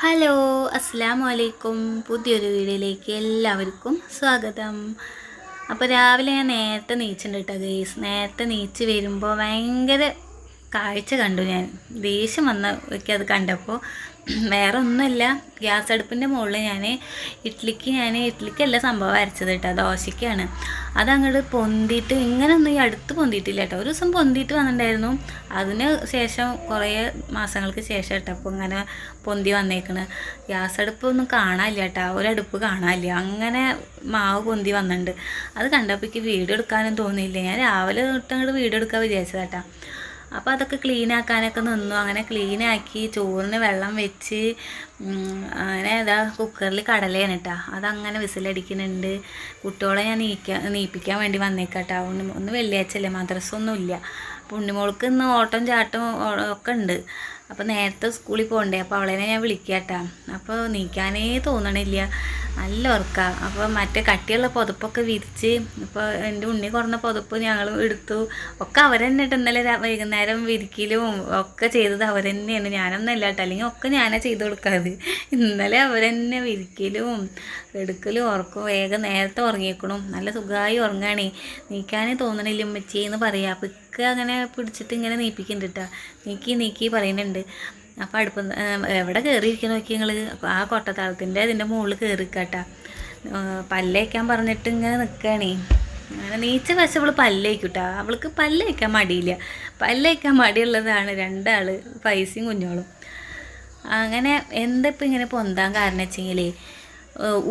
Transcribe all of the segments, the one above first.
Hello അസ്സാം വലൈക്കും പുതിയൊരു വീഡിയോയിലേക്ക് എല്ലാവർക്കും സ്വാഗതം. അപ്പോൾ രാവിലെ ഞാൻ നേരത്തെ നീച്ചിട്ടുണ്ട് കേട്ടോ ഗേസ് നേരത്തെ നീച്ച് വരുമ്പോൾ ഭയങ്കര കാഴ്ച കണ്ടു ഞാൻ. ദേഷ്യം വന്ന ഒക്കെ അത് കണ്ടപ്പോൾ വേറെ ഒന്നുമില്ല ഗ്യാസ് അടുപ്പിന്റെ മുകളിൽ ഞാൻ ഇഡ്ലിക്ക് ഞാൻ ഇഡ്ലിക്കല്ല സംഭവം അരച്ചത് കേട്ടോ. ദോശയ്ക്കാണ് അതങ്ങോട്ട് പൊന്തിയിട്ട് ഇങ്ങനെ ഒന്നും ഈ അടുത്ത് പൊന്തിയിട്ടില്ല കേട്ടോ. ഒരു ദിവസം പൊന്തിയിട്ട് വന്നിട്ടുണ്ടായിരുന്നു. അതിന് ശേഷം കുറേ മാസങ്ങൾക്ക് ശേഷം കേട്ടോ അപ്പോൾ ഇങ്ങനെ പൊന്തി വന്നേക്കണ്. ഗ്യാസ് അടുപ്പൊന്നും കാണാനില്ല കേട്ടോ. ഒരടുപ്പ് കാണാനില്ല. അങ്ങനെ മാവ് പൊന്തി വന്നിട്ടുണ്ട്. അത് കണ്ടപ്പോൾ എനിക്ക് വീഡിയോ എടുക്കാനും തോന്നിയില്ല. ഞാൻ രാവിലെ തൊട്ട് അങ്ങോട്ട് വീഡിയോ എടുക്കാൻ വിചാരിച്ചതാട്ടാ അപ്പോൾ അതൊക്കെ ക്ലീൻ ആക്കാനൊക്കെ നിന്നു. അങ്ങനെ ക്ലീൻ ആക്കി ചോറിന് വെള്ളം വെച്ച് അങ്ങനെ ഇതാ കുക്കറിൽ കടലയാണ് കേട്ടോ അതങ്ങനെ വിസിലടിക്കുന്നുണ്ട് കുട്ടികളെ ഞാൻ നീക്കാൻ നീപ്പിക്കാൻ വേണ്ടി വന്നേക്കാട്ടോ. ഒന്ന് വെള്ളിയാഴ്ചയല്ലേ മദ്രസ ഒന്നും ഇല്ല അപ്പോൾ ഉണ്ണിമോൾക്ക് ഇന്ന് ഓട്ടം ചാട്ടം ഒക്കെ ഉണ്ട് അപ്പോൾ നേരത്തെ സ്കൂളിൽ പോകണ്ടേ അപ്പോൾ അവളെ ഞാൻ വിളിക്കാം കേട്ടോ അപ്പോൾ നീക്കാനേ തോന്നണില്ല. നല്ല ഉറക്കാം. അപ്പോൾ മറ്റേ കട്ടിയുള്ള പുതപ്പൊക്കെ വിരിച്ച് ഇപ്പോൾ എന്റെ ഉണ്ണി കുറഞ്ഞ പുതപ്പ് ഞങ്ങൾ എടുത്തു. ഒക്കെ അവർ തന്നെ ഇട്ട് ഇന്നലെ വൈകുന്നേരം വിരിക്കലും ഒക്കെ ചെയ്തത് അവർ തന്നെയാണ് ഞാനൊന്നും അല്ല കേട്ടോ അല്ലെങ്കിൽ ഒക്കെ ഞാനാ ചെയ്ത് കൊടുക്കാറ്. ഇന്നലെ അവർ തന്നെ വിരിക്കലും എടുക്കലും ഉറക്കും. വേഗം നേരത്തെ ഉറങ്ങിയേക്കണം. നല്ല സുഖമായി ഉറങ്ങാണേ. നീക്കാനേ തോന്നണില്ല ഉമ്മച്ചി എന്ന് പറയാം. അപ്പോൾ ഇക്ക അങ്ങനെ പിടിച്ചിട്ട് ഇങ്ങനെ നീപ്പിക്കുന്നുണ്ട് കേട്ടോ നീക്കി നീക്കി പറയുന്നുണ്ട് അപ്പോൾ അടുപ്പ് എവിടെ കയറിയിരിക്കുന്ന നോക്കി നിങ്ങൾ ആ കൊട്ടത്താളത്തിന്റെ ഇതിന്റെ മുകളിൽ കയറി കേട്ടാ പല്ലേക്കാൻ പറഞ്ഞിട്ട് ഇങ്ങനെ നിൽക്കുകയാണേ അങ്ങനെ നീച്ച വശം അവൾ പല്ലേക്കൂട്ടാ. അവൾക്ക് പല്ലേക്കാൻ മടിയില്ല. പല്ലേക്കാൻ മടിയുള്ളതാണ് രണ്ടാൾ പൈസയും കുഞ്ഞോളും. അങ്ങനെ എന്താ ഇപ്പം ഇങ്ങനെ പൊന്താൻ കാരണം വെച്ചെങ്കിൽ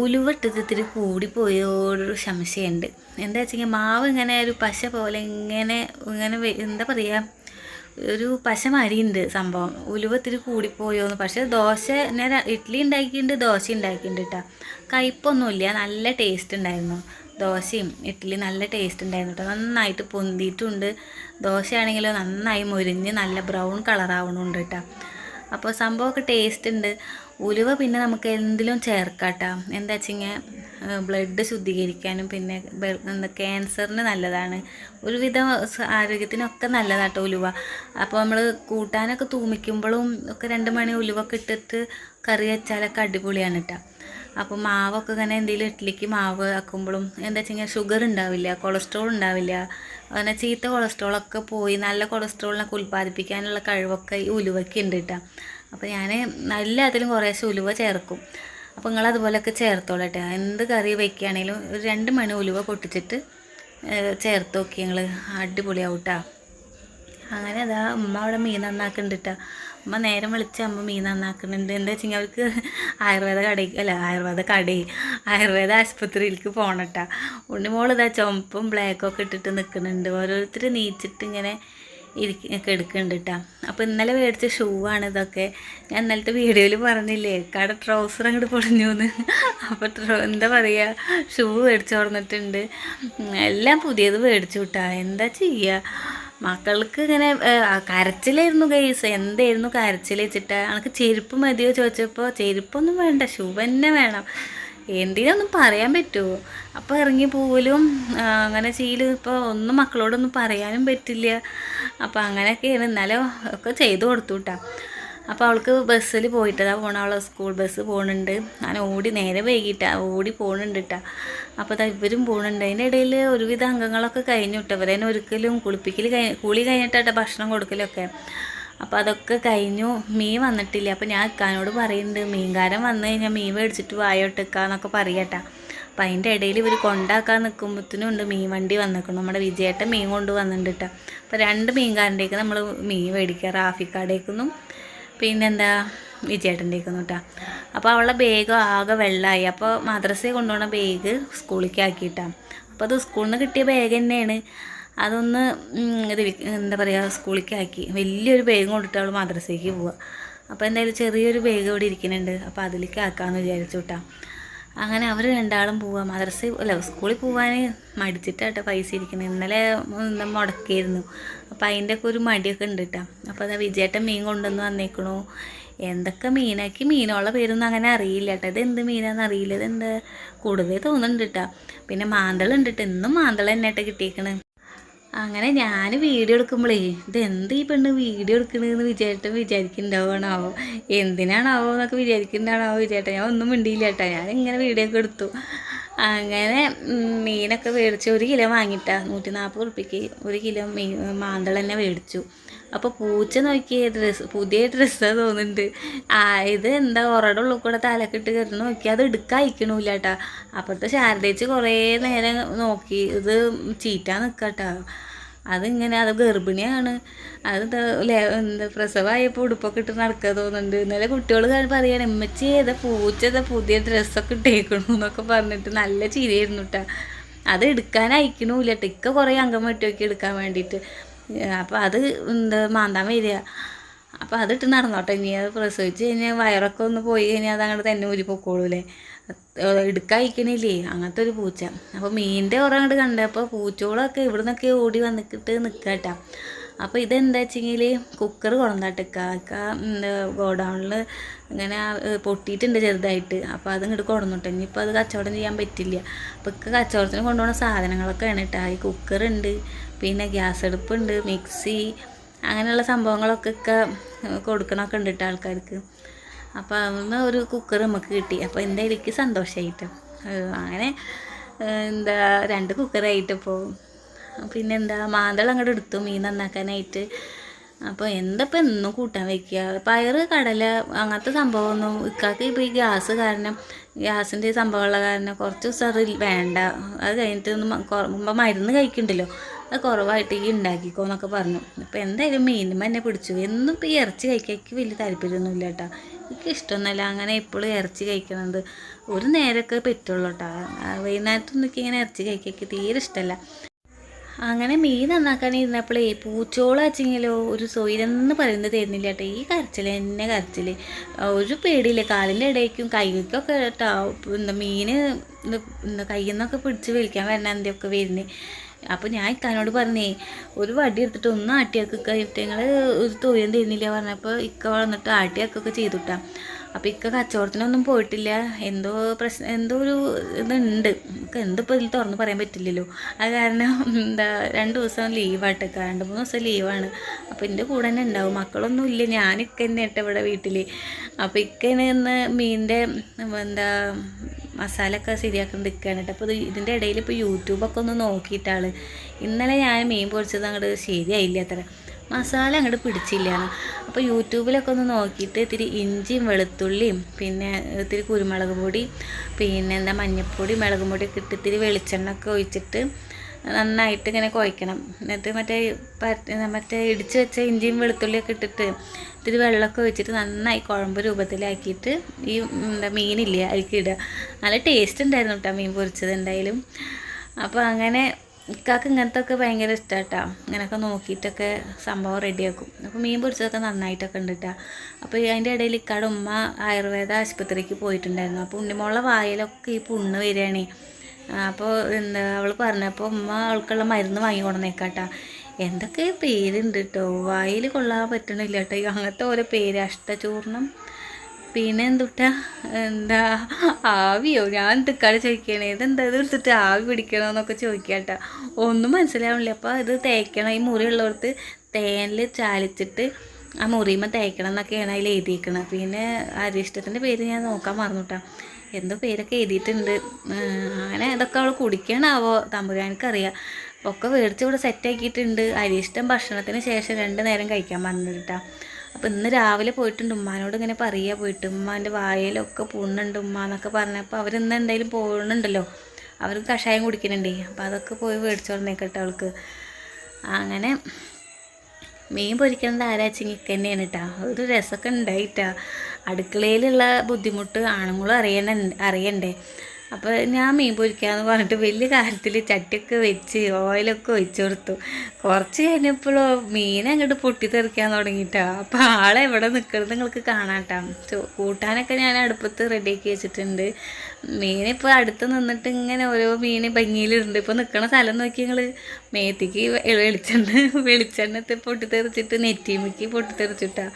ഉലുവട്ടത് ഇത്തിരി കൂടിപ്പോയോടൊരു സംശയമുണ്ട് എന്താ വെച്ചെങ്കിൽ മാവ് ഇങ്ങനെ ഒരു പശ പോലെ ഇങ്ങനെ ഇങ്ങനെ എന്താ പറയുക ഒരു പശ മരിയുണ്ട് സംഭവം. ഉലുവ ഇത്തിരി കൂടിപ്പോയോന്ന്. പക്ഷെ ദോശ ഞാൻ ഇഡ്ഡലി ഉണ്ടാക്കിയിട്ടുണ്ട് ദോശ ഉണ്ടാക്കിയിട്ടുണ്ട് കേട്ടോ കയ്പൊന്നുമില്ല നല്ല ടേസ്റ്റ് ഉണ്ടായിരുന്നു ദോശയും ഇഡ്ഡലി നല്ല ടേസ്റ്റ് ഉണ്ടായിരുന്നു കേട്ടോ നന്നായിട്ട് പൊന്തിയിട്ടുണ്ട്. ദോശയാണെങ്കിലോ നന്നായി മുരിഞ്ഞ് നല്ല ബ്രൗൺ കളറാവണുണ്ട് കേട്ടോ അപ്പോൾ സംഭവമൊക്കെ ടേസ്റ്റ് ഉണ്ട് ഉലുവ പിന്നെ നമുക്ക് എന്തിലും ചേർക്കാട്ടോ. എന്താ വെച്ചിങ്ങനെ ബ്ലഡ് ശുദ്ധീകരിക്കാനും പിന്നെ എന്താ ക്യാൻസറിന് നല്ലതാണ്. ഒരുവിധ ആരോഗ്യത്തിനൊക്കെ നല്ലതാട്ടോ ഉലുവ. അപ്പോൾ നമ്മൾ കൂട്ടാനൊക്കെ തൂമിക്കുമ്പോഴും ഒക്കെ രണ്ട് മണി ഉലുവൊക്കെ ഇട്ടിട്ട് കറി വെച്ചാലൊക്കെ അടിപൊളിയാണ് കേട്ടോ അപ്പോൾ മാവൊക്കെ ഇങ്ങനെ എന്തെങ്കിലും ഇഡ്ഡലിക്ക് മാവ് ആക്കുമ്പോഴും എന്താ വെച്ചാൽ ഷുഗർ ഉണ്ടാവില്ല കൊളസ്ട്രോൾ ഉണ്ടാവില്ല. അങ്ങനെ ചീത്ത കൊളസ്ട്രോളൊക്കെ പോയി നല്ല കൊളസ്ട്രോളിനൊക്കെ ഉൽപ്പാദിപ്പിക്കാനുള്ള കഴിവൊക്കെ ഈ ഉലുവയ്ക്ക് ഉണ്ട് കേട്ടോ അപ്പോൾ ഞാൻ എല്ലാത്തിലും കുറേശ്ശെ ഉലുവ ചേർക്കും. അപ്പോൾ നിങ്ങൾ അതുപോലെയൊക്കെ ചേർത്തോളട്ടെ. എന്ത് കറി വയ്ക്കുകയാണെങ്കിലും ഒരു രണ്ട് മണി ഉലുവ പൊട്ടിച്ചിട്ട് ചേർത്ത് നോക്കി ഞങ്ങൾ അടിപൊളിയാവും കേട്ടോ അങ്ങനെ അതാ ഉമ്മ അവിടെ മീൻ നന്നാക്കുന്നുണ്ട് ഉമ്മ നേരം വിളിച്ച് അമ്മ മീൻ നന്നാക്കുന്നുണ്ട് എന്താ വെച്ചെങ്കിൽ അവർക്ക് ആയുർവേദ കടയിൽ അല്ല ആയുർവേദ കടയിൽ ആയുർവേദ ആശുപത്രിയിലേക്ക് പോകണം കേട്ടോ ഉണ്ണിമോൾ ചുമപ്പും ബ്ലാക്കും ഒക്കെ ഇട്ടിട്ട് നിൽക്കുന്നുണ്ട് ഓരോരുത്തർ നീച്ചിട്ട് ഇങ്ങനെ ഇരിക്ക എടുക്കുന്നുണ്ട് കേട്ടോ അപ്പോൾ ഇന്നലെ മേടിച്ച ഷൂ ആണ് ഇതൊക്കെ. ഞാൻ ഇന്നലത്തെ വീഡിയോയിൽ പറഞ്ഞില്ലേ കട ട്രൗസർ അങ്ങോട്ട് പൊളിഞ്ഞു എന്ന് അപ്പോൾ ട്രൗ എന്താ പറയുക ഷൂ മേടിച്ചു തുറന്നിട്ടുണ്ട് എല്ലാം പുതിയത് മേടിച്ചു കിട്ടാ എന്താ ചെയ്യുക മക്കൾക്ക് ഇങ്ങനെ കരച്ചിലായിരുന്നു ഗൈസ് എന്തായിരുന്നു കരച്ചിൽ വെച്ചിട്ട്? എനിക്ക് ചെരുപ്പ് മതിയോ ചോദിച്ചപ്പോൾ ചെരുപ്പൊന്നും വേണ്ട ഷൂ തന്നെ വേണം. എന്തിനൊന്നും പറയാൻ പറ്റുമോ അപ്പോൾ ഇറങ്ങി പോലും അങ്ങനെ ചെയ്യലും ഇപ്പോൾ ഒന്നും മക്കളോടൊന്നും പറയാനും പറ്റില്ല. അപ്പോൾ അങ്ങനെയൊക്കെയാണ്. എന്നാലും ഒക്കെ ചെയ്തു കൊടുത്തു കേട്ടോ അപ്പോൾ അവൾക്ക് ബസ്സിൽ പോയിട്ടതാണ് പോണ. അവളെ സ്കൂൾ ബസ് പോകുന്നുണ്ട് ഞാൻ ഓടി നേരെ വൈകിട്ടാണ് ഓടി പോകുന്നുണ്ട് കേട്ടോ അപ്പോൾ ഇവരും പോകുന്നുണ്ട് അതിന്റെ ഇടയിൽ ഒരുവിധ അംഗങ്ങളൊക്കെ കഴിഞ്ഞു കേട്ടോ ഇവരെ ഒരിക്കലും കുളിപ്പിക്കൽ കഴി കുളി കഴിഞ്ഞിട്ടാട്ടോ ഭക്ഷണം കൊടുക്കലൊക്കെ. അപ്പോൾ അതൊക്കെ കഴിഞ്ഞു. മീൻ വന്നിട്ടില്ല? അപ്പോൾ ഞാൻ ഇക്കാനോട് പറയുന്നുണ്ട് മീൻകാരൻ വന്നു കഴിഞ്ഞാൽ മീൻ മേടിച്ചിട്ട് വായോട്ടിക്കാന്നൊക്കെ പറയട്ടാ. അപ്പം അതിന്റെ ഇടയിൽ ഇവർ കൊണ്ടാക്കാൻ നിൽക്കുമ്പോഴത്തേനും ഉണ്ട് മീൻ വണ്ടി വന്നിരിക്കുന്നു. നമ്മുടെ വിജയേട്ടൻ മീൻ കൊണ്ട് വന്നിട്ടുണ്ട് അപ്പോൾ രണ്ട് മീൻകാരന്റെക്ക് നമ്മൾ മീൻ മേടിക്കുക റാഫിക്കാടേക്കൊന്നും പിന്നെന്താ? വിജയേട്ടന്റെക്കൊന്നും കേട്ടോ അപ്പോൾ അവളുടെ ബാഗ് ആകെ വെള്ളമായി അപ്പോൾ മദ്രസയിൽ കൊണ്ടുപോകുന്ന ബാഗ് സ്കൂളിലേക്ക് ആക്കിയിട്ടാണ് അപ്പോൾ അത് സ്കൂളിൽ നിന്ന് കിട്ടിയ ബാഗ് തന്നെയാണ്. അതൊന്ന് ഇത് എന്താ പറയുക സ്കൂളിലേക്ക് ആക്കി വലിയൊരു ബാഗ് കൊണ്ടിട്ട് അവൾ മദ്രസയ്ക്ക് പോവുക അപ്പോൾ എന്തായാലും ചെറിയൊരു ബാഗ് ഇവിടെ ഇരിക്കുന്നുണ്ട്. അപ്പോൾ അതിലേക്ക് ആക്കാമെന്ന് വിചാരിച്ചു കേട്ടോ അങ്ങനെ അവർ രണ്ടാളും പോവുക മദ്രസ അല്ല സ്കൂളിൽ പോകാൻ മടിച്ചിട്ടാട്ടോ പൈസ ഇരിക്കുന്നത് ഇന്നലെ മുടക്കിയിരുന്നു അപ്പോൾ അതിന്റെ ഒക്കെ ഒരു മടിയൊക്കെ ഉണ്ട് കേട്ടോ അപ്പോൾ അതാ വിജയേട്ടൻ മീൻ കൊണ്ടുവന്ന് വന്നേക്കണു. എന്തൊക്കെ മീനാക്കി? മീനുള്ള പേരൊന്നും അങ്ങനെ അറിയില്ല കേട്ടോ ഇത് എന്ത് മീനാന്ന് അറിയില്ല. ഇത് എന്താ കൂടുതൽ തോന്നുന്നുണ്ട് കേട്ടോ പിന്നെ മാന്തളുണ്ട് കേട്ടോ എന്നും മാന്തള തന്നെ കേട്ടോ കിട്ടിയേക്കണ്. അങ്ങനെ ഞാൻ വീഡിയോ എടുക്കുമ്പോഴേ ഇതെന്ത് ഈ പെണ്ണ് വീഡിയോ എടുക്കണെന്ന് വിചാരിച്ചിട്ട് വിചാരിക്കുന്നുണ്ടാവണാവോ എന്തിനാണാവോ എന്നൊക്കെ വിചാരിക്കുന്നുണ്ടാവോ വിചാരിട്ടാ ഞാൻ ഒന്നും മിണ്ടിയില്ല കേട്ടോ ഞാൻ ഇങ്ങനെ വീഡിയോ ഒക്കെ എടുത്തു. അങ്ങനെ മീനൊക്കെ മേടിച്ച് ഒരു കിലോ വാങ്ങിയിട്ടാ. നൂറ്റി നാൽപ്പത് ഉറുപ്പിക്ക് ഒരു കിലോ മീൻ മാന്തൾ തന്നെ മേടിച്ചു. അപ്പോൾ പൂച്ച നോക്കിയ ഡ്രസ്സ് പുതിയ ഡ്രസ്സാണ് തോന്നുന്നുണ്ട്. ആ ഇത് എന്താ ഉറയുടെ ഉള്ളിൽ കൂടെ തലക്കിട്ട് കയറി നോക്കി അത് എടുക്കാൻ അയക്കണില്ല കേട്ടാ അപ്പോഴത്തെ ശാരദേച്ച് കുറേ നേരം നോക്കി ഇത് ചീറ്റാൻ നിൽക്കട്ടാ അതിങ്ങനെ അത് ഗർഭിണിയാണ്. അത് എന്താ പ്രസവമായപ്പോൾ ഉടുപ്പൊക്കെ ഇട്ട് നടക്കുക തോന്നുന്നുണ്ട്. ഇന്നലെ കുട്ടികൾ പറയാണ് ഉമ്മച്ചി ഏതാ പൂച്ച ഏതാ പുതിയ ഡ്രസ്സൊക്കെ ഇട്ടേക്കണു എന്നൊക്കെ പറഞ്ഞിട്ട് നല്ല ചിരിയായിരുന്നു കേട്ടാ അത് എടുക്കാൻ അയക്കണില്ല കേട്ടോ ഇക്ക കുറേ അംഗം വെട്ടി നോക്കി എടുക്കാൻ വേണ്ടിയിട്ട്. അപ്പോൾ അത് എന്താ മാന്താൻ വരിക. അപ്പോൾ അതിട്ട് നടന്നോട്ടെ. ഇനി അത് പ്രസവിച്ച് കഴിഞ്ഞാൽ വയറൊക്കെ ഒന്ന് പോയി കഴിഞ്ഞാൽ അത് അങ്ങോട്ട് തന്നെ ഊരി പൊക്കോളൂലേ എടുക്കായിക്കണില്ലേ അങ്ങനത്തെ ഒരു പൂച്ച. അപ്പോൾ മീനിന്റെ കുറേ അങ്ങോട്ട് കണ്ടപ്പോൾ പൂച്ചോളൊക്കെ ഇവിടെ നിന്നൊക്കെ ഓടി വന്നിട്ട് നിൽക്കട്ടാ അപ്പോൾ ഇതെന്താ വെച്ചെങ്കിൽ കുക്കർ കൊണ്ടുവന്നിട്ടേക്ക. എന്താ ഗോഡൗണിൽ ഇങ്ങനെ പൊട്ടിയിട്ടുണ്ട് ചെറുതായിട്ട്. അപ്പോൾ അത് ഇങ്ങോട്ട് കൊണ്ടുവന്നിട്ട്. ഇനിയിപ്പോൾ അത് കച്ചവടം ചെയ്യാൻ പറ്റില്ല. അപ്പോൾ ഇക്ക കച്ചവടത്തിന് കൊണ്ടുപോകുന്ന സാധനങ്ങളൊക്കെയാണ് കേട്ടോ ഈ കുക്കറുണ്ട് പിന്നെ ഗ്യാസ് അടുപ്പുണ്ട് മിക്സി അങ്ങനെയുള്ള സംഭവങ്ങളൊക്കെ ഒക്കെ കൊടുക്കണമൊക്കെ ഉണ്ട് കേട്ടോ ആൾക്കാർക്ക്. അപ്പോൾ അന്ന് ഒരു കുക്കർ നമുക്ക് കിട്ടി. അപ്പോൾ എന്തായാലും എനിക്ക് സന്തോഷമായിട്ട് അങ്ങനെ എന്താ രണ്ട് കുക്കറായിട്ടിപ്പോൾ പിന്നെന്താ മാന്തളം അങ്ങോട്ട് എടുത്തു മീൻ നന്നാക്കാനായിട്ട്. അപ്പോൾ എന്തപ്പോൾ എന്നും കൂട്ടാൻ വെക്കുക പയറ് കടല അങ്ങനത്തെ സംഭവമൊന്നും ഇക്കാക്ക് ഇപ്പോൾ ഈ ഗ്യാസ് കാരണം ഗ്യാസിന്റെ സംഭവമുള്ള കാരണം കുറച്ച് ദിവസം വേണ്ട. അത് കഴിഞ്ഞിട്ട് ഒന്ന് മരുന്ന് കഴിക്കണ്ടല്ലോ. അത് കുറവായിട്ട് ഈ ഉണ്ടാക്കിക്കോ എന്നൊക്കെ പറഞ്ഞു. അപ്പോൾ എന്തായാലും മീനും എന്നെ പിടിച്ചു. എന്നും ഇപ്പോൾ ഈ ഇറച്ചി കഴിക്കാൻ വലിയ താല്പര്യമൊന്നുമില്ല കേട്ടോ. എനിക്ക് ഇഷ്ടമൊന്നുമല്ല. അങ്ങനെ എപ്പോഴും ഇറച്ചി കഴിക്കണത്. ഒരു നേരമൊക്കെ പറ്റുള്ളൂ കേട്ടോ. വൈകുന്നേരത്തൊന്നും ഇങ്ങനെ ഇറച്ചി കഴിക്കാൻ തീരെ ഇഷ്ടമല്ല. അങ്ങനെ മീൻ നന്നാക്കാൻ ഇരുന്നപ്പോഴേ പൂച്ചോളം വെച്ചെങ്കിലോ ഒരു സൊയിലെന്ന് പറയുന്നത് തരുന്നില്ല കേട്ടോ. ഈ കരച്ചിൽ എന്നെ കരച്ചിൽ ഒരു പേടിയില്ല. കാലിന്റെ ഇടയ്ക്കും കൈക്കൊക്കെ കേട്ടോ എന്താ മീൻ കയ്യിൽ നിന്നൊക്കെ പിടിച്ച് വലിക്കാൻ വരണ എന്തൊക്കെ വരുന്നത് അപ്പോൾ ഞാൻ ഇക്കാനോട് പറഞ്ഞേ ഒരു വടി എടുത്തിട്ട് ഒന്ന് ആട്ടിയാക്കുക ഞങ്ങൾ ഒരു തൊഴിലും തരുന്നില്ല പറഞ്ഞപ്പോൾ ഇക്ക വന്നിട്ട് ആട്ടിയാക്കൊക്കെ ചെയ്തുട്ടാ. അപ്പോൾ ഇക്ക കച്ചവടത്തിനൊന്നും പോയിട്ടില്ല. എന്തോ പ്രശ്നം എന്തോ ഒരു ഇതുണ്ട്. നമുക്ക് എന്തിപ്പോൾ ഇതിൽ തുറന്ന് പറയാൻ പറ്റില്ലല്ലോ. അത് കാരണം എന്താ രണ്ട് ദിവസം ലീവായിട്ടൊക്കെ രണ്ട് മൂന്ന് ദിവസം ലീവാണ് അപ്പോൾ എന്റെ കൂടെ തന്നെ ഉണ്ടാവും മക്കളൊന്നും ഇല്ല. ഞാൻ ഇക്ക തന്നെ ഇട്ട ഇവിടെ വീട്ടിൽ അപ്പോൾ ഇക്കനെ ഇന്ന് മീനിന്റെ എന്താ മസാലയൊക്കെ ശരിയാക്കൊണ്ട് നിൽക്കുകയാണ് കേട്ടോ. അപ്പോൾ ഇത് ഇതിന്റെ ഇടയിൽ ഇപ്പോൾ യൂട്യൂബൊക്കെ ഒന്ന് നോക്കിയിട്ടാണ്. ഇന്നലെ ഞാൻ മീൻ പൊരിച്ചത് അങ്ങോട്ട് ശരിയായില്ല അത്ര. മസാല അങ്ങോട്ട് പിടിച്ചില്ല അപ്പോൾ യൂട്യൂബിലൊക്കെ ഒന്ന് നോക്കിയിട്ട് ഇത്തിരി ഇഞ്ചിയും വെളുത്തുള്ളിയും പിന്നെ ഇത്തിരി കുരുമുളക് പൊടി പിന്നെ എന്താ മഞ്ഞൾപ്പൊടി മുളക് പൊടിയൊക്കെ ഇട്ട് ഇത്തിരി വെളിച്ചെണ്ണ ഒക്കെ ഒഴിച്ചിട്ട് നന്നായിട്ട് ഇങ്ങനെ കുഴക്കണം എന്നിട്ട് മറ്റേ മറ്റേ ഇടിച്ച് വെച്ച ഇഞ്ചിയും വെളുത്തുള്ളിയൊക്കെ ഇട്ടിട്ട് ഇത്തിരി വെള്ളമൊക്കെ ഒഴിച്ചിട്ട് നന്നായി കുഴമ്പ് രൂപത്തിലാക്കിയിട്ട് ഈ എന്താ മീനില്ലേ അതിലേക്ക് ഇടുക. നല്ല ടേസ്റ്റ് ഉണ്ടായിരുന്നു കേട്ടോ മീൻ പൊരിച്ചത് എന്തായാലും. അപ്പോൾ അങ്ങനെ ഇക്കാക്ക് ഇങ്ങനത്തെ ഒക്കെ ഭയങ്കര ഇഷ്ടമാട്ടോ ഇങ്ങനെയൊക്കെ നോക്കിയിട്ടൊക്കെ സംഭവം റെഡിയാക്കും. അപ്പോൾ മീൻ പൊരിച്ചതൊക്കെ നന്നായിട്ടൊക്കെ ഉണ്ട് കേട്ടോ അപ്പോൾ അതിന്റെ ഇടയിൽ ഇക്കാടെ ഉമ്മ ആയുർവേദ ആശുപത്രിക്ക് പോയിട്ടുണ്ടായിരുന്നു. അപ്പോൾ ഉണ്ണിമോളെ വായിലൊക്കെ ഈ പുണ്ണ് വരികയാണ്. അപ്പോൾ എന്താ അവൾ പറഞ്ഞപ്പോൾ ഉമ്മ അവൾക്കുള്ള മരുന്ന് വാങ്ങി കൊണ്ടുവന്നേക്കാട്ടാ. എന്തൊക്കെ പേരുണ്ട് കേട്ടോ വായിൽ കൊള്ളാൻ പറ്റണില്ല കേട്ടോ അങ്ങനത്തെ ഓരോ പേര്. അഷ്ടചൂർണം പിന്നെ എന്തുട്ടാ എന്താ? ആവിയോ? ഞാൻ എന്തൊക്കെയാണ് ചോദിക്കണേ? ഇതെന്താ? ഇത് എടുത്തിട്ട് ആവി പിടിക്കണമെന്നൊക്കെ ചോദിക്കാട്ടാ. ഒന്നും മനസ്സിലാവണില്ല. അപ്പോൾ ഇത് തേക്കണം. ഈ മുറിയുള്ളവർക്ക് തേനിൽ ചാലിച്ചിട്ട് ആ മുറിയുമ്പോൾ തേക്കണം എന്നൊക്കെയാണ് അതിൽ എഴുതിയിരിക്കുന്നത് പിന്നെ അരിഷ്ടത്തിന്റെ പേര് ഞാൻ നോക്കാൻ മറന്നുട്ടാ. എന്തോ പേരൊക്കെ എഴുതിയിട്ടുണ്ട്. അങ്ങനെ ഇതൊക്കെ അവൾ കുടിക്കണാവോ? തമ്പുരാനിക്കറിയാം ഒക്കെ മേടിച്ച് ഇവിടെ സെറ്റാക്കിയിട്ടുണ്ട് അരിഷ്ടം ഭക്ഷണത്തിന് ശേഷം രണ്ട് നേരം കഴിക്കാൻ പറഞ്ഞിട്ടാ. അപ്പോൾ ഇന്ന് രാവിലെ പോയിട്ടുണ്ട്. ഉമ്മാനോട് ഇങ്ങനെ പറയുക പോയിട്ട്. ഉമ്മാന്റെ വായയിലൊക്കെ പൂണ്ണുണ്ട് ഉമ്മ എന്നൊക്കെ പറഞ്ഞപ്പോൾ അവരിന്ന് എന്തായാലും പോകുന്നുണ്ടല്ലോ അവർ കഷായം കുടിക്കുന്നുണ്ടേ അപ്പോൾ അതൊക്കെ പോയി മേടിച്ചു പറഞ്ഞേക്കട്ടെ അവൾക്ക്. അങ്ങനെ മീൻ പൊരിക്കുന്നത് ആരാച്ചെങ്കിൽ ഇക്ക തന്നെയാണ് കേട്ടോ ഒരു രസമൊക്കെ ഉണ്ടായിട്ടാ. അടുക്കളയിലുള്ള ബുദ്ധിമുട്ട് ആണുങ്ങളും അറിയണ അറിയണ്ടേ. അപ്പോൾ ഞാൻ മീൻ പൊരിക്കാമെന്ന് പറഞ്ഞിട്ട് വലിയ കാര്യത്തിൽ ചട്ടിയൊക്കെ വെച്ച് ഓയിലൊക്കെ ഒഴിച്ചു കൊടുത്തു. കുറച്ച് കഴിഞ്ഞപ്പോഴോ മീൻ അങ്ങോട്ട് പൊട്ടിത്തെറിക്കാൻ തുടങ്ങിയിട്ടാ. അപ്പോൾ ആളെ എവിടെ നിൽക്കുന്നത് നിങ്ങൾക്ക് കാണാട്ടാ. കൂട്ടാനൊക്കെ ഞാൻ അടുപ്പത്ത് റെഡിയാക്കി വെച്ചിട്ടുണ്ട്. മീനിപ്പോൾ അടുത്ത് നിന്നിട്ട് ഇങ്ങനെ ഓരോ മീൻ ഭംഗിയിലുണ്ട് ഇപ്പോൾ നിൽക്കണ സ്ഥലം നോക്കി നിങ്ങൾ മേത്തിക്ക് വെളിച്ചെണ്ണ വെളിച്ചെണ്ണത്തെ പൊട്ടിത്തെറിച്ചിട്ട് നെറ്റിമുക്കി പൊട്ടിത്തെറിച്ചിട്ടാ.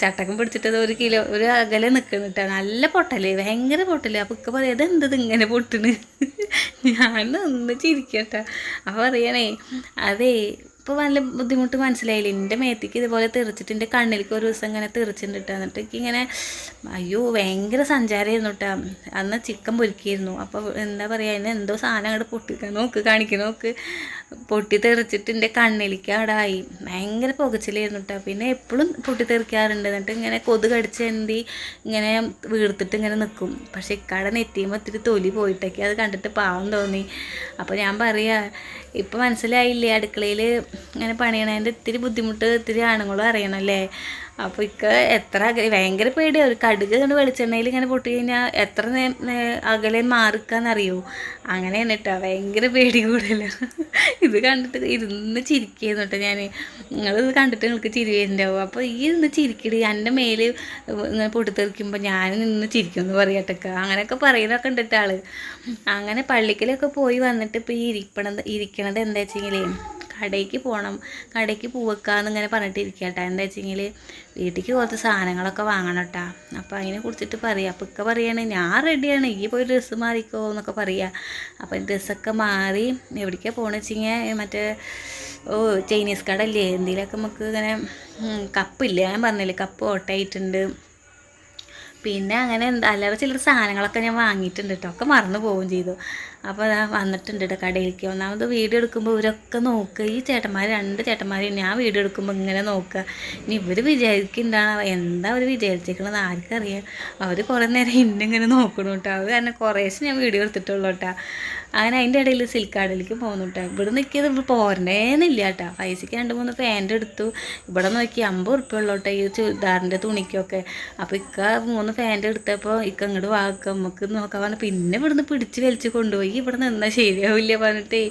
ചട്ടക്കം പിടിച്ചിട്ടത് ഒരു കിലോ ഒരു അകലെ നിൽക്കുന്നിട്ടാ നല്ല പൊട്ടൽ ഭയങ്കര പൊട്ടൽ. അപ്പം ഇക്ക പറയാം അതെന്തത് ഇങ്ങനെ പൊട്ടണ്? ഞാൻ ഒന്ന് ചിരിക്കട്ടെ. അപ്പം പറയണേ അതേ ഇപ്പോൾ നല്ല ബുദ്ധിമുട്ട് മനസ്സിലായില്ല. എന്റെ മേത്തേക്ക് ഇതുപോലെ തെറിച്ചിട്ട് എന്റെ കണ്ണിലേക്ക് ഒരു ദിവസം ഇങ്ങനെ തെറിച്ചിട്ട് എന്നിട്ട് എനിക്ക് ഇങ്ങനെ അയ്യോ ഭയങ്കര സഞ്ചാരമായിരുന്നു കേട്ടോ അന്ന് ചിക്കൻ പൊരിക്കായിരുന്നു. അപ്പോൾ എന്താ പറയുക അതിന് എന്തോ സാധനം അങ്ങോട്ട് പൊട്ടിക്കാൻ നോക്ക് കാണിക്കുന്ന നോക്ക്. പൊട്ടി തെറിച്ചിട്ട് എന്റെ കണ്ണിലേക്ക് അവിടെ ആയി. ഭയങ്കര പുകച്ചിലായിരുന്നു കേട്ടോ പിന്നെ എപ്പോഴും പൊട്ടി തെറിക്കാറുണ്ട്. എന്നിട്ട് ഇങ്ങനെ കൊതു കടിച്ച് എന്തി ഇങ്ങനെ വീർത്തിട്ട് ഇങ്ങനെ നിൽക്കും പക്ഷേ ഇക്കാടെ നെറ്റിയുമ്പോൾ ഇത്തിരി തൊലി പോയിട്ടൊക്കെ. അത് കണ്ടിട്ട് പാവം തോന്നി. അപ്പോൾ ഞാൻ പറയുക ഇപ്പം മനസ്സിലായില്ലേ അടുക്കളയിൽ ഇങ്ങനെ പണിയണതിന്റെ ഇത്തിരി ബുദ്ധിമുട്ട് ഇത്തിരി ആണുങ്ങളും അറിയണമല്ലേ അപ്പോൾ ഇക്ക എത്ര ഭയങ്കര പേടിയാണ് ഒരു കടുക് കണ്ട് വെളിച്ചെണ്ണയിൽ ഇങ്ങനെ പൊട്ടി കഴിഞ്ഞാൽ എത്ര അകലെ മാറിക്കാന്നറിയോ? അങ്ങനെയാണ് കേട്ടോ ഭയങ്കര പേടി കൂടുതൽ ഇത് കണ്ടിട്ട് ഇരുന്ന് ചിരിക്കുന്നു കേട്ടോ ഞാൻ നിങ്ങളിത് കണ്ടിട്ട് നിങ്ങൾക്ക് ചിരി വരുന്നുണ്ടാവും അപ്പോൾ ഈ ഇരുന്ന് ചിരിക്കടി എന്റെ മേൽ ഇങ്ങനെ പൊട്ടിത്തെറിക്കുമ്പോൾ ഞാൻ നിന്ന് ചിരിക്കും എന്ന് പറയട്ടക്ക അങ്ങനെയൊക്കെ പറയുന്നതൊക്കെ ഉണ്ട് ആൾ. അങ്ങനെ പള്ളിക്കലൊക്കെ പോയി വന്നിട്ട് ഇപ്പോൾ ഈ ഇരിപ്പണത് ഇരിക്കണത് എന്താ വെച്ചെങ്കിലേ കടയ്ക്ക് പോകണം കടയ്ക്ക് പോവെക്കാന്ന് ഇങ്ങനെ പറഞ്ഞിട്ടിരിക്കുക കേട്ടോ എന്താ വെച്ചെങ്കിൽ വീട്ടിലേക്ക് കുറച്ച് സാധനങ്ങളൊക്കെ വാങ്ങണം കേട്ടാ അപ്പോൾ അതിനെ കുറിച്ചിട്ട് പറയാം. അപ്പോൾ ഇക്ക പറയാണ് ഞാൻ റെഡിയാണ് ഈ പോയി ഡ്രസ്സ് മാറിക്കോ എന്നൊക്കെ പറയാം. അപ്പോൾ ഡ്രസ്സൊക്കെ മാറി എവിടേക്കാണ് പോകണമെന്ന് വെച്ചിങ്ങനെ മറ്റേ ഓ ചൈനീസ് കടല്ലേ. എന്തെങ്കിലുമൊക്കെ നമുക്ക് ഇങ്ങനെ കപ്പില്ലേ ഞാൻ പറഞ്ഞില്ലേ കപ്പ് ഓട്ടായിട്ടുണ്ട് പിന്നെ അങ്ങനെ അല്ലാതെ ചിലർ സാധനങ്ങളൊക്കെ ഞാൻ വാങ്ങിയിട്ടുണ്ട് കേട്ടോ ഒക്കെ മറന്നു പോവുകയും ചെയ്തു. അപ്പോൾ അതാ വന്നിട്ടുണ്ട് കേട്ടോ കടയിലേക്ക്. ഒന്നാമത് വീഡിയോ എടുക്കുമ്പോൾ ഇവരൊക്കെ നോക്കുക. ഈ ചേട്ടന്മാർ രണ്ട് ചേട്ടന്മാർ ഞാൻ വീഡിയോ എടുക്കുമ്പോൾ ഇങ്ങനെ നോക്കുക. ഇനി ഇവർ വിചാരിക്കുന്നുണ്ടാണ് എന്താ അവർ വിചാരിച്ചേക്കണത്? ആർക്കറിയാം. അവർ കുറേ നേരം ഇന്നിങ്ങനെ നോക്കണം കേട്ടോ അത് കാരണം കുറേശ്ശെ ഞാൻ വീഡിയോ എടുത്തിട്ടുള്ളൂ കേട്ടോ അങ്ങനെ അതിന്റെ ഇടയിൽ സിൽക്ക് കടലിലേക്ക് പോകുന്നു കേട്ടോ ഇവിടെ നിൽക്കിയത് ഇവിടെ പോരണ്ടേന്നില്ല കേട്ടോ പൈസയ്ക്ക് രണ്ട് മൂന്ന് പാന്റ് എടുത്തു. ഇവിടെ നോക്കി അമ്പത് ഉറുപ്പ്യ കേട്ടോ ഈ ചുരിദാറിന്റെ തുണിക്കൊക്കെ. അപ്പോൾ ഇക്ക മൂന്ന് പാന്റ് എടുത്തപ്പോൾ ഇക്ക ഇങ്ങോട്ട് വാക്ക് നമുക്ക് നോക്കാൻ പറഞ്ഞു. പിന്നെ ഇവിടുന്ന് പിടിച്ച് വലിച്ച് കൊണ്ടുപോയി. ഇവിടെ നിന്നാൽ ശരിയാവില്ല പറഞ്ഞിട്ടേ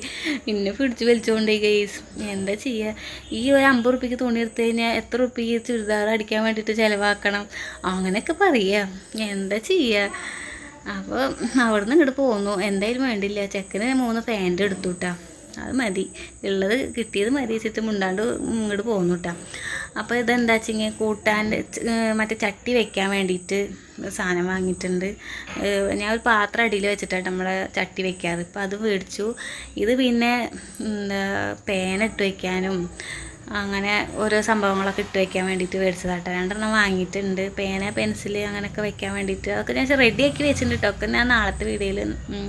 പിന്നെ പിടിച്ച് വലിച്ചു കൊണ്ടുപോയി ഗൈസ് എന്താ ചെയ്യുക ഈ ഒരു അമ്പത് ഉറുപ്പിക്ക് തുണി എടുത്തു കഴിഞ്ഞാൽ എത്ര ഉറുപ്പിക്ക് ചുരിദാർ അടിക്കാൻ വേണ്ടിയിട്ട് ചിലവാക്കണം? അങ്ങനെയൊക്കെ പറയുക എന്താ ചെയ്യുക അപ്പോൾ അവിടുന്ന് ഇങ്ങോട്ട് പോന്നു. എന്തായാലും വേണ്ടില്ല. ചെക്കന് മൂന്ന് പാന്റ് എടുത്തു കേട്ടോ അത് മതി. ഉള്ളത് കിട്ടിയത് മതി വെച്ചിട്ട് മുണ്ടാണ്ട് ഇങ്ങോട്ട് പോന്നു കേട്ടോ അപ്പോൾ ഇതെന്താ വെച്ചിങ്ങനെ കൂട്ടാൻ മറ്റേ ചട്ടി വെക്കാൻ വേണ്ടിയിട്ട് സാധനം വാങ്ങിയിട്ടുണ്ട്. ഞാൻ ഒരു പാത്രം അടിയിൽ വെച്ചിട്ടാണ് നമ്മളെ ചട്ടി വെക്കാറ്. ഇപ്പോൾ അത് മേടിച്ചു. ഇത് പിന്നെ എന്താ പേനിട്ട് വെക്കാനും അങ്ങനെ ഓരോ സംഭവങ്ങളൊക്കെ ഇട്ട് വെക്കാൻ വേണ്ടിയിട്ട് മേടിച്ചതാട്ടോ. രണ്ടെണ്ണം വാങ്ങിയിട്ടുണ്ട്. പേന പെൻസിൽ അങ്ങനെയൊക്കെ വെക്കാൻ വേണ്ടിയിട്ട്. അതൊക്കെ ഞാൻ റെഡിയാക്കി വെച്ചിട്ടുണ്ട് കേട്ടോ ഒക്കെ ഞാൻ നാളത്തെ വീഡിയോയിൽ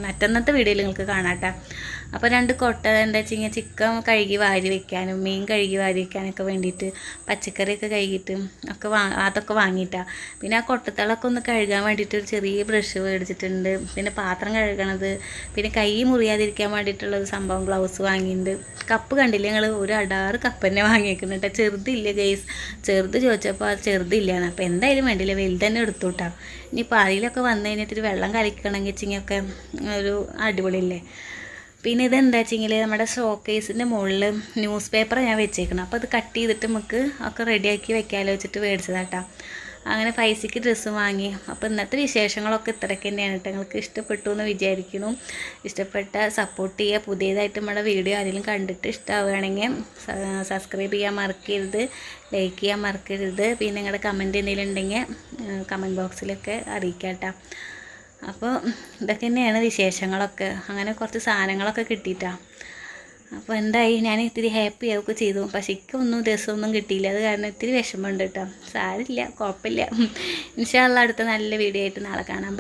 മറ്റന്നത്തെ വീഡിയോയിൽ നിങ്ങൾക്ക് കാണാം കേട്ടോ അപ്പോൾ രണ്ട് കൊട്ട എന്താ വെച്ച് കഴിഞ്ഞാൽ ചിക്കൻ കഴുകി വാരി വെക്കാനും മീൻ കഴുകി വാരി വെക്കാനൊക്കെ വേണ്ടിയിട്ട് പച്ചക്കറിയൊക്കെ കഴുകിയിട്ട് ഒക്കെ വാ അതൊക്കെ വാങ്ങിയിട്ടാണ് പിന്നെ ആ കൊട്ടത്തളൊക്കെ ഒന്ന് കഴുകാൻ വേണ്ടിയിട്ട് ഒരു ചെറിയ ബ്രഷ് മേടിച്ചിട്ടുണ്ട്. പിന്നെ പാത്രം കഴുകണത് പിന്നെ കൈ മുറിയാതിരിക്കാൻ വേണ്ടിയിട്ടുള്ള ഒരു സംഭവം ഗ്ലൗസ് വാങ്ങിയിട്ടുണ്ട്. കപ്പ് കണ്ടില്ല ഞങ്ങൾ ഒരു അടാറ് കപ്പ് തന്നെ വാങ്ങിയേക്കുന്നുണ്ട് ചെറുതില്ല ഗൈസ്? ചെറുത് ചോദിച്ചപ്പോൾ അത് ചെറുതില്ലാന്ന്. അപ്പോൾ എന്തായാലും വേണ്ടില്ല വലുത് തന്നെ എടുത്തു ഇനി പാലിലൊക്കെ വന്നു കഴിഞ്ഞാൽ വെള്ളം കലക്കണമെങ്കിൽ വെച്ചിങ്ങൊക്കെ ഒരു അടിപൊളിയല്ലേ? പിന്നെ ഇതെന്താ വെച്ചെങ്കിൽ നമ്മുടെ ഷോക്കേസിന്റെ മുകളിൽ ന്യൂസ് പേപ്പർ ഞാൻ വെച്ചേക്കണം. അപ്പോൾ അത് കട്ട് ചെയ്തിട്ട് നമുക്ക് ഒക്കെ റെഡിയാക്കി വെക്കാമല്ലോ വെച്ചിട്ട് മേടിച്ചതാട്ടാ അങ്ങനെ പൈസയ്ക്ക് ഡ്രസ്സ് വാങ്ങി. അപ്പോൾ ഇന്നത്തെ വിശേഷങ്ങളൊക്കെ ഇത്രയ്ക്ക് തന്നെയാണ് കേട്ടോ. നിങ്ങൾക്ക് ഇഷ്ടപ്പെട്ടു എന്ന് വിചാരിക്കുന്നു. ഇഷ്ടപ്പെട്ട സപ്പോർട്ട് ചെയ്യുക. പുതിയതായിട്ട് നമ്മുടെ വീഡിയോ ആരെങ്കിലും കണ്ടിട്ട് ഇഷ്ടമാവുകയാണെങ്കിൽ സബ്സ്ക്രൈബ് ചെയ്യാൻ മറക്കരുത്. ലൈക്ക് ചെയ്യാൻ മറക്കരുത്. പിന്നെ നിങ്ങളുടെ കമന്റ് എന്തെങ്കിലും ഉണ്ടെങ്കിൽ കമന്റ് ബോക്സിലൊക്കെ അറിയിക്കാം കേട്ടോ അപ്പോൾ ഇതൊക്കെ തന്നെയാണ് വിശേഷങ്ങളൊക്കെ. അങ്ങനെ കുറച്ച് സാധനങ്ങളൊക്കെ കിട്ടിയിട്ടാണ് അപ്പോൾ എന്തായി? ഞാൻ ഇത്തിരി ഹാപ്പി ആവുകയൊക്കെ ചെയ്തു. പക്ഷേ ഇക്കൊന്നും രസമൊന്നും കിട്ടിയില്ല. അത് കാരണം ഇത്തിരി വിഷമമുണ്ട് കേട്ടോ. സാരില്ല കുഴപ്പമില്ല. ഇൻഷാല്ല അടുത്ത നല്ല വീഡിയോ ആയിട്ട് നാളെ കാണാം.